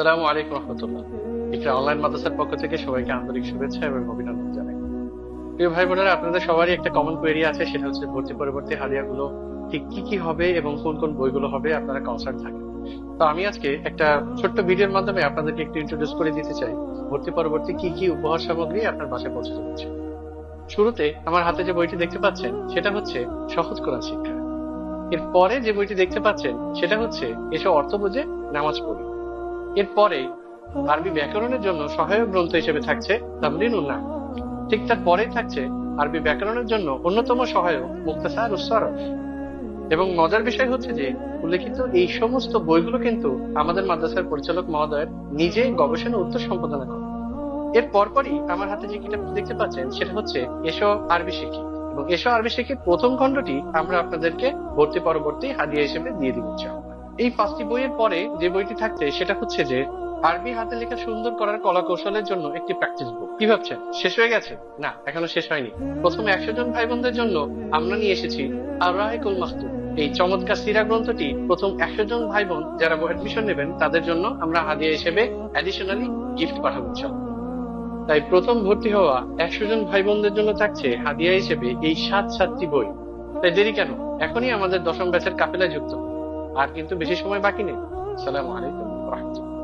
আসসালামু আলাইকুম রহমতুল্লাহ। ইকরা অনলাইন মাদ্রাসার পক্ষ থেকে সবাইকে আন্তরিক শুভেচ্ছা এবং অভিনন্দন জানাই। প্রিয় ভাই বোনেরা, আপনাদের সবারই একটা কমন কোয়েরি আছে, সেটা হচ্ছে ভর্তি পরবর্তী হাদিয়াগুলো ঠিক কি কি হবে এবং কোন কোন বইগুলো হবে আপনারা কনসার্ন থাকেন। তো আমি আজকে একটা ছোট্ট ভিডিওর মাধ্যমে আপনাদেরকে একটু ইন্ট্রোডিউস করে দিতে চাই, ভর্তি পরবর্তী কি কি উপহার সামগ্রী আপনার বাসায় পৌঁছে যাচ্ছে শুরুতে আমার হাতে যে বইটি দেখতে পাচ্ছেন, সেটা হচ্ছে সহজ কোরআন শিক্ষা। এর পরে যে বইটি দেখতে পাচ্ছেন, সেটা হচ্ছে এসব অর্থ বুঝে নামাজ পড়ি। এরপরে আরবি ব্যাকরণের জন্য সহায়ক গ্রন্থ হিসেবে থাকছে তামরিন উন্না। ঠিক তার পরেই থাকছে আরবি ব্যাকরণের জন্য অন্যতম সহায়ক মুক্তাসার উসরফ এবং মজার বিষয় হচ্ছে যে, উল্লেখিত এই সমস্ত বইগুলো কিন্তু আমাদের মাদ্রাসার পরিচালক মহোদয়ের নিজে গবেষণা উত্তর সম্পাদনা করে এর পরপরই আমার হাতে যে কিতাবটি দেখতে পাচ্ছেন, সেটা হচ্ছে এসো আরবি শিখি। এবং এসো আরবি শিখি প্রথম খণ্ডটি আমরা আপনাদেরকে ভর্তি পরবর্তী হাদিয়া হিসেবে দিয়ে ইনশাআল্লাহ। এই পাঁচটি বইয়ের পরে যে বইটি থাকছে, সেটা হচ্ছে যে আরবি হাতে লেখা সুন্দর করার কলা কৌশলের জন্য একটি প্র্যাকটিস বুক কি ভাবছেন? শেষ হয়ে গেছে? না, এখনও শেষ হয়নি। প্রথম একশো জন ভাই বোনদের জন্য আমরা নিয়ে এসেছি আরাইকুল মাহতুব এই চমৎকার সিরা গ্রন্থটি প্রথম একশো জন ভাই বোন যারা অ্যাডমিশন নেবেন, তাদের জন্য আমরা হাদিয়া হিসেবে অ্যাডিশনালি গিফট পাঠাবো। তাই প্রথম ভর্তি হওয়া একশো জন ভাই বোনদের জন্য থাকছে হাদিয়া হিসেবে এই সাত সাতটি বই। তাই দেরি কেন? এখনই আমাদের দশম ব্যাচের কাফেলায় যুক্ত। আর কিন্তু বেশি সময় বাকি নেই। আসসালামু আলাইকুম রাহমাতুল্লাহ।